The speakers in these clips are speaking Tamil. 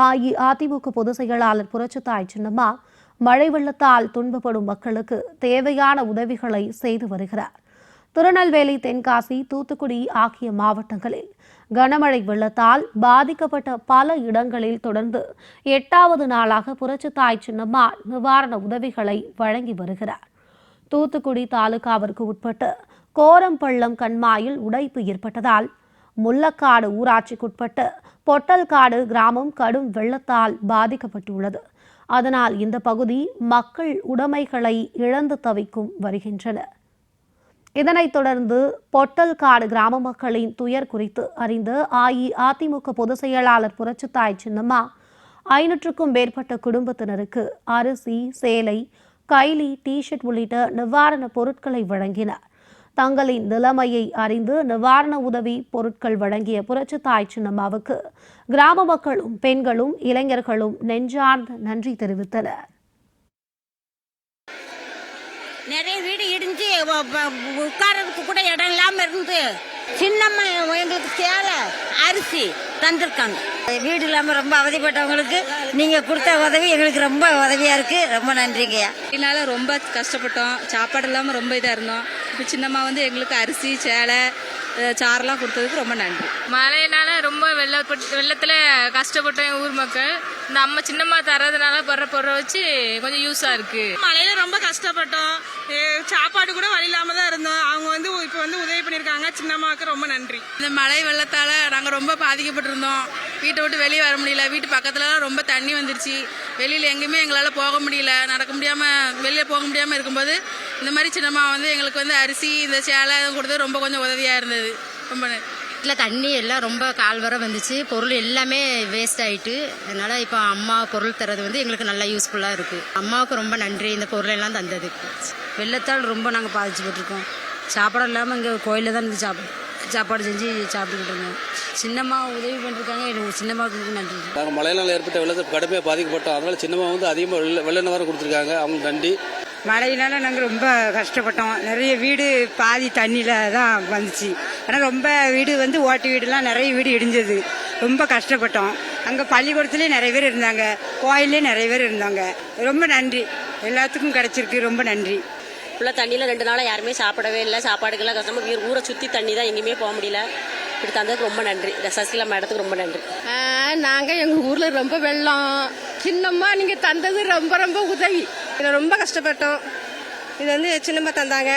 அஇஅதிமுக பொதுச் செயலாளர் புரட்சித்தாய் சின்னம்மா மழை வெள்ளத்தால் துன்பப்படும் மக்களுக்கு தேவையான உதவிகளை செய்து வருகிறார். திருநெல்வேலி தென்காசி தூத்துக்குடி ஆகிய மாவட்டங்களில் கனமழை வெள்ளத்தால் பாதிக்கப்பட்ட பல இடங்களில் தொடர்ந்து எட்டாவது நாளாக புரட்சித்தாய் சின்னம்மா நிவாரண உதவிகளை வழங்கி வருகிறார். தூத்துக்குடி தாலுகாவிற்கு உட்பட்டு கோரம்பள்ளம் கண்மாயில் உடைப்பு ஏற்பட்டதால் முல்லக்காடு ஊராட்சிக்குட்பட்ட பொட்டல்காடு கிராமம் கடும் வெள்ளத்தால் பாதிக்கப்பட்டுள்ளது. அதனால் இந்த பகுதி மக்கள் உடைமைகளை இழந்து தவிக்கும் வருகின்றன. இதனைத் தொடர்ந்து பொட்டல்காடு கிராம மக்களின் துயர் குறித்து அறிந்த அஇஅதிமுக பொதுச் செயலாளர் புரட்சித்தாய் சின்னம்மா ஐநூற்றுக்கும் மேற்பட்ட குடும்பத்தினருக்கு அரிசி சேலை கைலி டிஷர்ட் உள்ளிட்ட நிவாரணப் பொருட்களை வழங்கினார். தங்களின் நிலைமையை அறிந்து நிவாரண உதவி பொருட்கள் வழங்கிய புரட்சி தாய் சின்னம்மாவுக்கு கிராம மக்களும் பெண்களும் இளைஞர்களும் நெஞ்சார்ந்த நன்றி தெரிவித்தனர். நிறைய வீடு இடிஞ்சு வ- உட்கார்றதுக்கு கூட இடம் இல்லாம இருந்து சின்னம்மா எங்களுக்கு சேலை அரிசி தந்திருக்காங்க. வீடு இல்லாமல் ரொம்ப அவதிப்பட்டவங்களுக்கு நீங்கள் கொடுத்த உதவி எங்களுக்கு ரொம்ப உதவியாக இருக்குது ரொம்ப நன்றிங்கய்யா இதனால் ரொம்ப கஷ்டப்பட்டோம். சாப்பாடு இல்லாமல் ரொம்ப இதாக இருந்தோம். இப்போ சின்னம்மா வந்து எங்களுக்கு அரிசி சேலை அஹ் சாரெல்லாம் கொடுத்ததுக்கு ரொம்ப நன்றி. மழையினால ரொம்ப வெள்ளப்பட்டு வெள்ளத்தில் கஷ்டப்பட்டோம் எங்கள் ஊர் மக்கள். இந்த அம்மா சின்னம்மா தர்றதுனால படுற பொருளை வச்சு கொஞ்சம் யூஸாக இருக்கு. மழையில ரொம்ப கஷ்டப்பட்டோம். சாப்பாடு கூட வழி இல்லாம தான் இருந்தோம். அவங்க வந்து இப்போ வந்து உதவி பண்ணிருக்காங்க சின்னம்மாவுக்கு ரொம்ப நன்றி. இந்த மழை வெள்ளத்தால் நாங்கள் ரொம்ப பாதிக்கப்பட்டிருந்தோம். வீட்டை விட்டு வெளியே வர முடியல. வீட்டு பக்கத்துலலாம் ரொம்ப தண்ணி வந்துருச்சு. வெளியில் எங்கேயுமே எங்களால் போக முடியல. நடக்க முடியாமல் வெளியே போக முடியாமல் இருக்கும்போது இந்த மாதிரி சின்னம்மா வந்து எங்களுக்கு வந்து அரிசி இந்த சேலை கொடுத்தது ரொம்ப கொஞ்சம் உதவியாக இருந்தது. ரொம்ப வீட்டில் தண்ணி எல்லாம் ரொம்ப கால் வர வந்துச்சு. பொருள் எல்லாமே வேஸ்ட் ஆயிட்டு. அதனால இப்போ அம்மா பொருள் தரது வந்து எங்களுக்கு நல்லா யூஸ்ஃபுல்லாக இருக்கு. அம்மாவுக்கு ரொம்ப நன்றி. இந்த பொருள் எல்லாம் தந்ததுக்கு. வெள்ளத்தால் ரொம்ப நாங்கள் பாதிச்சுப்பட்டிருக்கோம் சாப்பாடு இல்லாமல் இங்கே கோயிலில் தான் இருந்து சாப்பாடு சாப்பாடு செஞ்சு சாப்பிட்டுக்கிட்டு இருந்தோம். சின்னம்மா உதவி பண்ணிருக்காங்க. எனக்கு சின்னம்மாவுக்கு நன்றி. நாங்கள் மழையினால் ஏற்பட்ட வெள்ளத்தை கடுமையாக பாதிக்கப்பட்டோம். அதனால் சின்னம்மா வந்து அதிகமாக வெள்ள வெள்ள நிவாரணம் கொடுத்துருக்காங்க. அவங்களுக்கு நன்றி. மழையினால நாங்கள் ரொம்ப கஷ்டப்பட்டோம். நிறைய வீடு பாதி தண்ணியில் தான் வந்துச்சு. ஆனால் ரொம்ப வீடு வந்து ஓட்டு வீடுலாம் நிறைய வீடு இடிஞ்சது. ரொம்ப கஷ்டப்பட்டோம். அங்கே பள்ளிக்கூடத்துலேயே நிறைய பேர் இருந்தாங்க. கோயிலே நிறைய பேர் இருந்தாங்க. ரொம்ப நன்றி. எல்லாத்துக்கும் கிடைச்சிருக்கு. ரொம்ப நன்றி. ஃபுல்லாக தண்ணியில் ரெண்டு நாளாக யாருமே சாப்பிடவே இல்லை. சாப்பாடுக்கெல்லாம் கஷ்டமாக ஊரை சுற்றி தண்ணி தான் எங்கேயுமே போக முடியல. இப்படி தந்ததுக்கு ரொம்ப நன்றி. இந்த சசிகலா மேடத்துக்கு ரொம்ப நன்றி. நாங்கள் எங்கள் ஊரில் ரொம்ப வெள்ளம். சின்னம்மா நீங்கள் தந்தது ரொம்ப ரொம்ப உதவி. இதில் ரொம்ப கஷ்டப்பட்டோம். இது வந்து சின்னம்மா தந்தாங்க.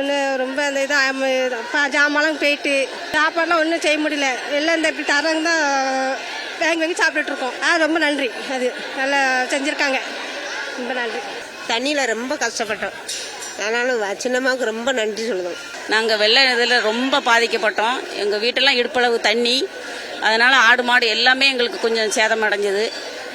இன்னும் ரொம்ப அந்த இதாக ஜாமான்லாம் போயிட்டு சாப்பாடுலாம் ஒன்றும் செய்ய முடியல. எல்லாம் இந்த இப்படி தரங்க தான் வாங்கி வாங்கி சாப்பிட்டுட்டு இருக்கோம். ஆ ரொம்ப நன்றி. அது நல்லா செஞ்சுருக்காங்க. ரொம்ப நன்றி. தண்ணியில் ரொம்ப கஷ்டப்பட்டோம். ஆனாலும் சின்னம்மாவுக்கு ரொம்ப நன்றி சொல்லுவோம் நாங்கள் வெள்ள இதில் ரொம்ப பாதிக்கப்பட்டோம். எங்கள் வீட்டெல்லாம் இடுப்பளவு தண்ணி. அதனால் ஆடு மாடு எல்லாமே எங்களுக்கு கொஞ்சம் சேதம் அடைஞ்சது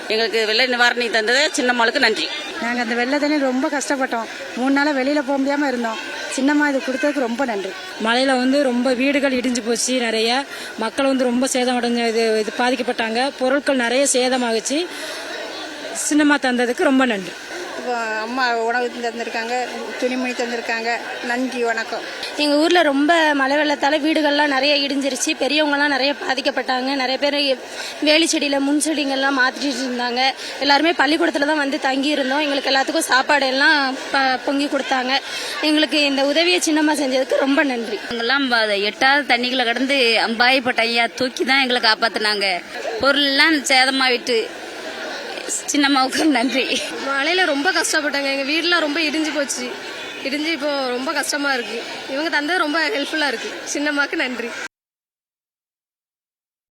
எங்களுக்கு வெள்ள நிவாரணி தந்தது. சின்னம்மாளுக்கு நன்றி. நாங்கள் அந்த வெள்ளத்திலையும் ரொம்ப கஷ்டப்பட்டோம். மூணு நாளாக வெளியில் போக முடியாமல் இருந்தோம். சின்னம்மா இது கொடுத்ததுக்கு ரொம்ப நன்றி. மழையில் வந்து ரொம்ப வீடுகள் இடிஞ்சு போச்சு நிறைய. மக்கள் வந்து ரொம்ப சேதம் அடைஞ்ச இது இது பாதிக்கப்பட்டாங்க. பொருட்கள் நிறைய சேதமாகுச்சு. சின்னம்மா தந்ததுக்கு ரொம்ப நன்றி. அம்மா உணவு தந்திருக்காங்க துணிமணி தந்திருக்காங்க. நன்றி வணக்கம். எங்கள் ஊரில் ரொம்ப மழை வெள்ளத்தால் வீடுகள்லாம் நிறைய இடிஞ்சிருச்சு. பெரியவங்கலாம் நிறைய பாதிக்கப்பட்டாங்க. நிறைய பேர் வேலி செடியில் முன் செடிங்கள்லாம் மாற்றிட்டு இருந்தாங்க. எல்லாருமே பள்ளிக்கூடத்தில் தான் வந்து தங்கி இருந்தோம் எங்களுக்கு எல்லாத்துக்கும் சாப்பாடு எல்லாம் ப- பொங்கி கொடுத்தாங்க. எங்களுக்கு இந்த உதவியை சின்னம்மா செஞ்சதுக்கு ரொம்ப நன்றி. நாங்கெல்லாம் எட்டாவது தண்ணிக்குள்ள கடந்து அம்பாயப்பட்ட ஐயா தூக்கி தான் எங்களை காப்பாத்தினாங்க. பொருள்லாம் சேதமாயிட்டு சின்னம்மாவுக்கு நன்றி. மழையில் ரொம்ப கஷ்டப்பட்டாங்க. எங்கள் வீடெலாம் ரொம்ப இடிஞ்சு போச்சு. இடிஞ்சு இப்போ ரொம்ப கஷ்டமாக இருக்குது இவங்க தந்தது ரொம்ப ஹெல்ப்ஃபுல்லாக இருக்குது சின்னம்மாவுக்கு நன்றி.